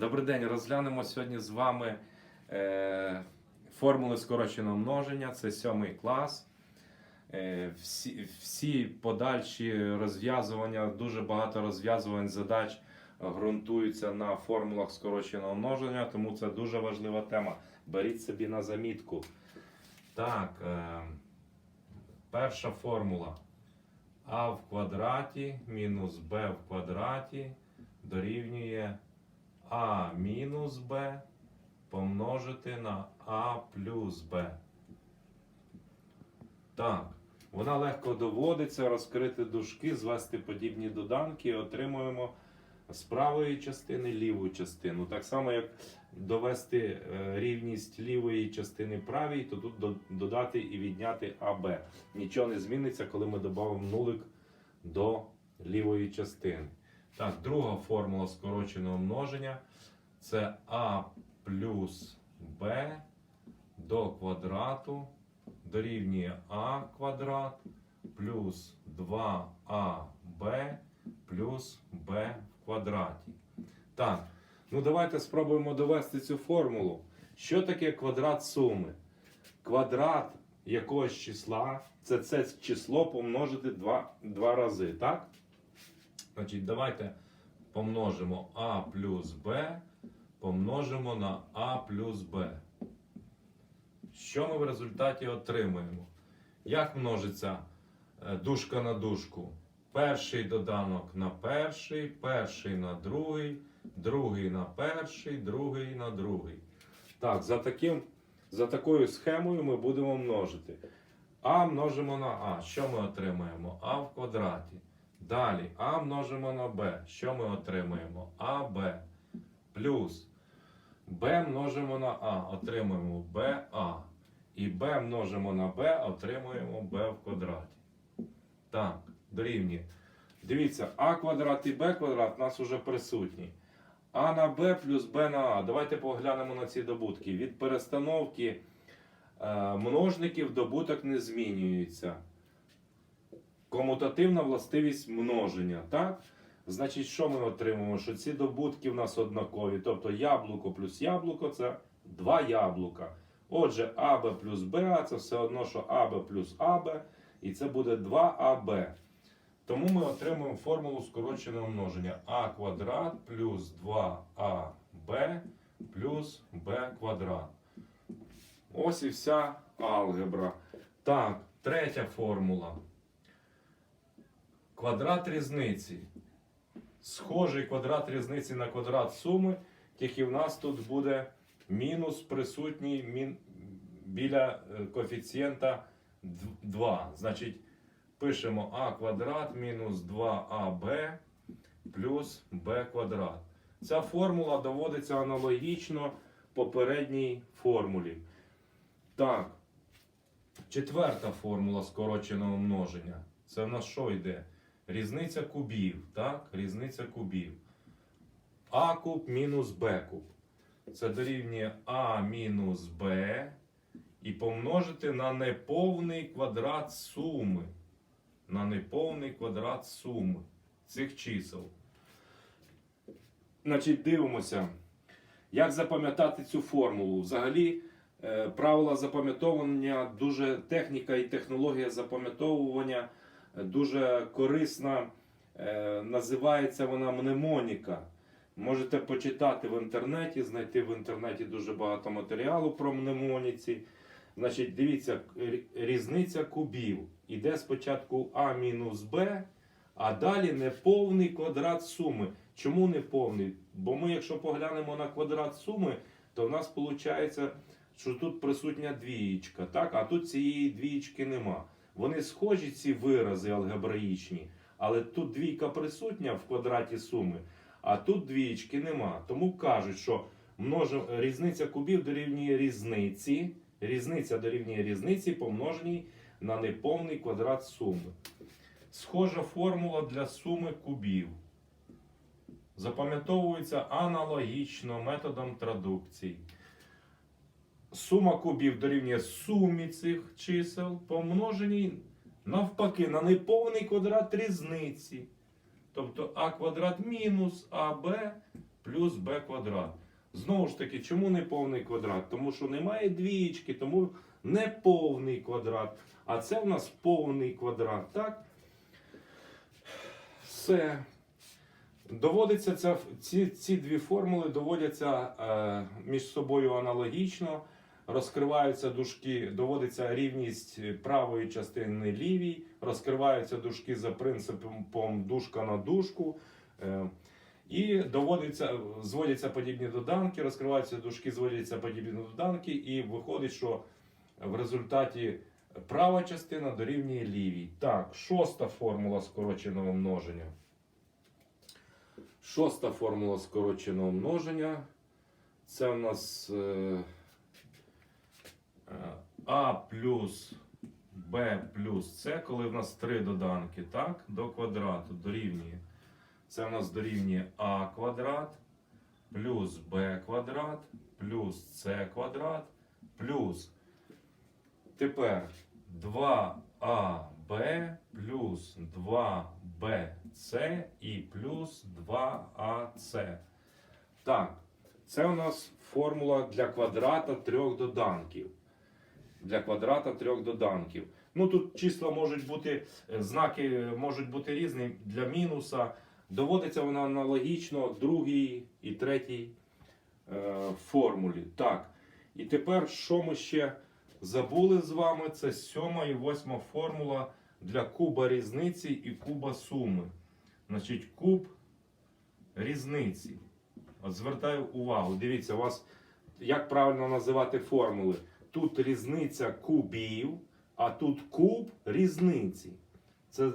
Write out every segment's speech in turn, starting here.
Добрий день, розглянемо сьогодні з вами е, формули скороченого множення. Це сьомий клас. Е, всі, всі подальші розв'язування, дуже багато розв'язувань задач ґрунтуються на формулах скороченого множення, тому це дуже важлива тема. Беріть собі на замітку. Так, е, перша формула. А в квадраті мінус Б в квадраті дорівнює а мінус Б помножити на А плюс Б. Так, вона легко доводиться, розкрити дужки, звести подібні доданки і отримуємо з правої частини ліву частину. Так само, як довести е, рівність лівої частини правій, то тут додати і відняти АБ. Нічого не зміниться, коли ми додамо нулик до лівої частини. Так, друга формула скороченого множення це А плюс Б до квадрату дорівнює А квадрат плюс 2АБ плюс Б в квадраті. Так, ну давайте спробуємо довести цю формулу. Що таке квадрат суми? Квадрат якогось числа це це число помножити два, два рази, так? Значить, давайте помножимо А плюс Б, помножимо на А плюс Б. Що ми в результаті отримуємо? Як множиться е, дужка на дужку? Перший доданок на перший, перший на другий, другий на перший, другий на другий. Так, за, таким, за такою схемою ми будемо множити. А множимо на А. Що ми отримаємо? А в квадраті. Далі А множимо на Б. Що ми отримаємо? АБ плюс Б множимо на А, отримуємо БА. І Б множимо на Б, отримуємо Б в квадраті. Так, дорівнює. Дивіться, А квадрат і Б квадрат у нас вже присутні. А на Б плюс Б на А. Давайте поглянемо на ці добутки. Від перестановки е, множників добуток не змінюється. Комутативна властивість множення. Так? Значить, що ми отримуємо? Що ці добутки в нас однакові. Тобто яблуко плюс яблуко це два яблука. Отже, АБ плюс БА це все одно, що АБ плюс АБ, і це буде 2АБ. Тому ми отримуємо формулу скороченого множення А квадрат плюс 2АБ плюс Б квадрат. Ось і вся алгебра. Так, третя формула. Квадрат різниці. Схожий квадрат різниці на квадрат суми, тільки в нас тут буде мінус присутній мін, біля е, коефіцієнта 2. Значить, пишемо а квадрат мінус 2аб плюс b квадрат. Ця формула доводиться аналогічно попередній формулі. Так, четверта формула скороченого множення. Це в нас що йде? Різниця кубів. Так? Різниця кубів. А куб мінус Б куб. Це дорівнює А мінус Б. І помножити на неповний квадрат суми. На неповний квадрат суми цих чисел. Значить, дивимося, як запам'ятати цю формулу. Взагалі, е, правила запам'ятовування, дуже техніка і технологія запам'ятовування дуже корисна. Е, Називається вона мнемоніка. Можете почитати в інтернеті, знайти в інтернеті дуже багато матеріалу про мнемоніці. Значить, дивіться, різниця кубів. Іде спочатку А мінус Б, а далі неповний квадрат суми. Чому неповний? Бо ми, якщо поглянемо на квадрат суми, то в нас виходить, що тут присутня двієчка, так? а тут цієї двієчки нема. Вони схожі, ці вирази алгебраїчні, але тут двійка присутня в квадраті суми, а тут двієчки нема. Тому кажуть, що множим, різниця кубів дорівнює різниці. Різниця дорівнює різниці помноженій на неповний квадрат суми. Схожа формула для суми кубів. Запам'ятовується аналогічно методом традукцій. Сума кубів дорівнює сумі цих чисел, помноженій навпаки на неповний квадрат різниці. Тобто а квадрат мінус АБ плюс b квадрат. Знову ж таки, чому не повний квадрат? Тому що немає двієчки, тому не повний квадрат. А це в нас повний квадрат, так? Все. Доводиться ця, ці, ці дві формули доводяться е, між собою аналогічно. Розкриваються дужки, доводиться рівність правої частини лівій, розкриваються дужки за принципом дужка на дужку. Е, і доводиться, зводяться подібні доданки, розкриваються дужки, зводяться подібні доданки, і виходить, що в результаті права частина дорівнює лівій. Так, шоста формула скороченого множення. Шоста формула скороченого множення. Це у нас е, А плюс Б плюс С, коли в нас три доданки, так, до квадрату дорівнює. Це у нас дорівнює А квадрат плюс Б квадрат плюс С квадрат плюс. Тепер 2АБ плюс 2БС і плюс 2АС. Так, це у нас формула для квадрата трьох доданків. Для квадрата трьох доданків. Ну тут числа можуть бути, е, знаки можуть бути різні для мінуса. Доводиться вона аналогічно другій і третій е, формулі. Так. І тепер, що ми ще забули з вами, це сьома і восьма формула для куба різниці і куба суми. Значить, куб різниці. От звертаю увагу, дивіться, у вас як правильно називати формули. Тут різниця кубів, а тут куб різниці. Це,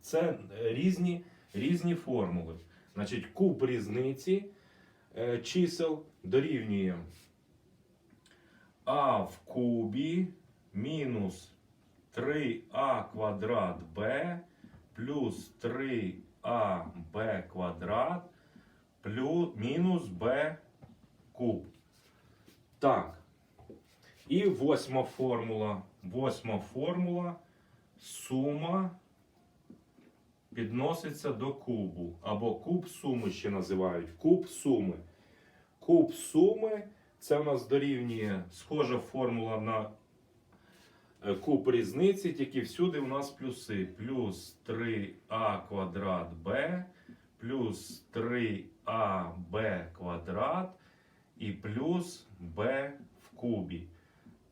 це різні, різні формули. Значить, куб різниці е, чисел дорівнює а в кубі мінус 3а квадрат b плюс 3аб квадрат плюс мінус b куб. Так. І восьма формула. Восьма формула. Сума підноситься до кубу. Або куб суми ще називають. Куб суми. Куб суми це у нас дорівнює схожа формула на е, куб різниці, тільки всюди у нас плюси. Плюс 3а квадрат b, плюс 3аб квадрат і плюс b в кубі.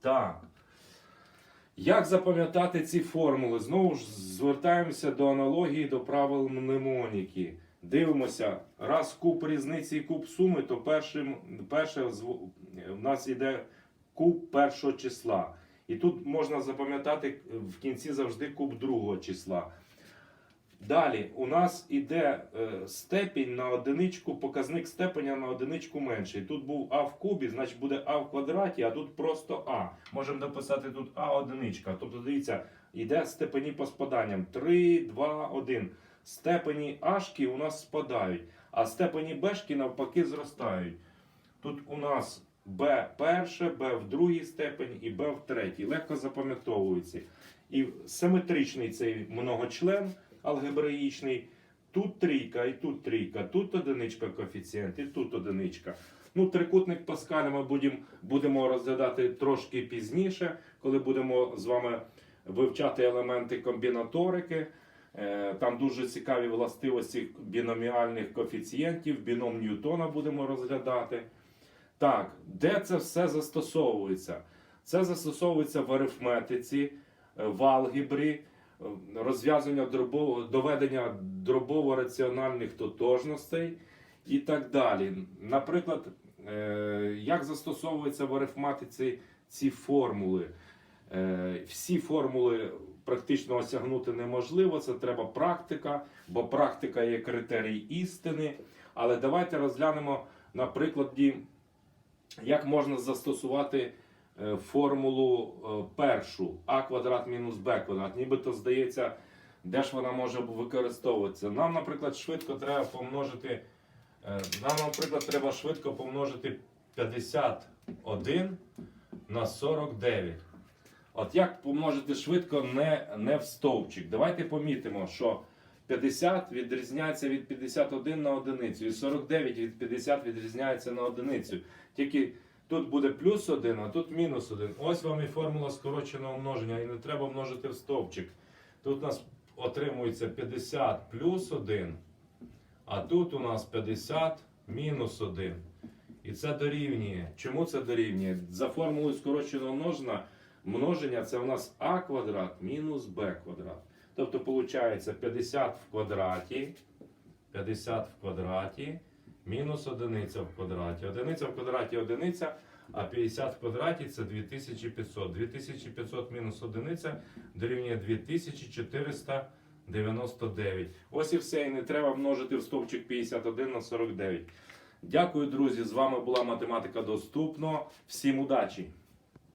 Так. Як запам'ятати ці формули? Знову ж звертаємося до аналогії до правил мнемоніки. Дивимося, раз куб різниці і куб суми, то першим, перше в нас йде куб першого числа. І тут можна запам'ятати в кінці завжди куб другого числа. Далі у нас іде е, степінь на одиничку, показник степеня на одиничку менший. Тут був а в кубі, значить буде а в квадраті, а тут просто а. Можемо написати тут а одиничка. Тобто, дивіться, йде степені по спаданням 3, 2, 1. Степені ашки у нас спадають, а степені бешки навпаки зростають. Тут у нас Б перше, Б в другій степені і Б в третій. Легко запам'ятовується. І симетричний цей многочлен алгебраїчний. Тут трійка, і тут трійка, тут одиничка коефіцієнт, і тут одиничка. Ну, трикутник Паскаля ми будемо, будемо розглядати трошки пізніше, коли будемо з вами вивчати елементи комбінаторики. Е, Там дуже цікаві властивості біноміальних коефіцієнтів, біном Ньютона будемо розглядати. Так, де це все застосовується? Це застосовується в арифметиці, е, в алгебрі, розв'язання дробово, доведення дробово-раціональних тотожностей і так далі. Наприклад, е, як застосовуються в арифметиці ці формули? Е, Всі формули практично осягнути неможливо, це треба практика, бо практика є критерій істини. Але давайте розглянемо на прикладі, як можна застосувати формулу е, першу а квадрат мінус б квадрат. Нібито здається, де ж вона може використовуватися. Нам, наприклад, швидко треба помножити. е, Нам, наприклад, треба швидко помножити 51 на 49. От як помножити швидко не, не в стовпчик? Давайте помітимо, що 50 відрізняється від 51 на одиницю, і 49 від 50 відрізняється на одиницю. Тільки тут буде плюс 1, а тут мінус 1. Ось вам і формула скороченого множення, і не треба множити в стовпчик. Тут у нас отримується 50 плюс 1, а тут у нас 50 мінус 1. І це дорівнює. Чому це дорівнює? За формулою скороченого множення, множення це у нас а квадрат мінус б квадрат. Тобто виходить 50 в квадраті, 50 в квадраті, мінус одиниця в квадраті. Одиниця в квадраті одиниця, а 50 в квадраті це 2500. 2500 мінус одиниця дорівнює 2499. Ось і все. І не треба множити в стовпчик 51 на 49. Дякую, друзі. З вами була математика доступно. Всім удачі!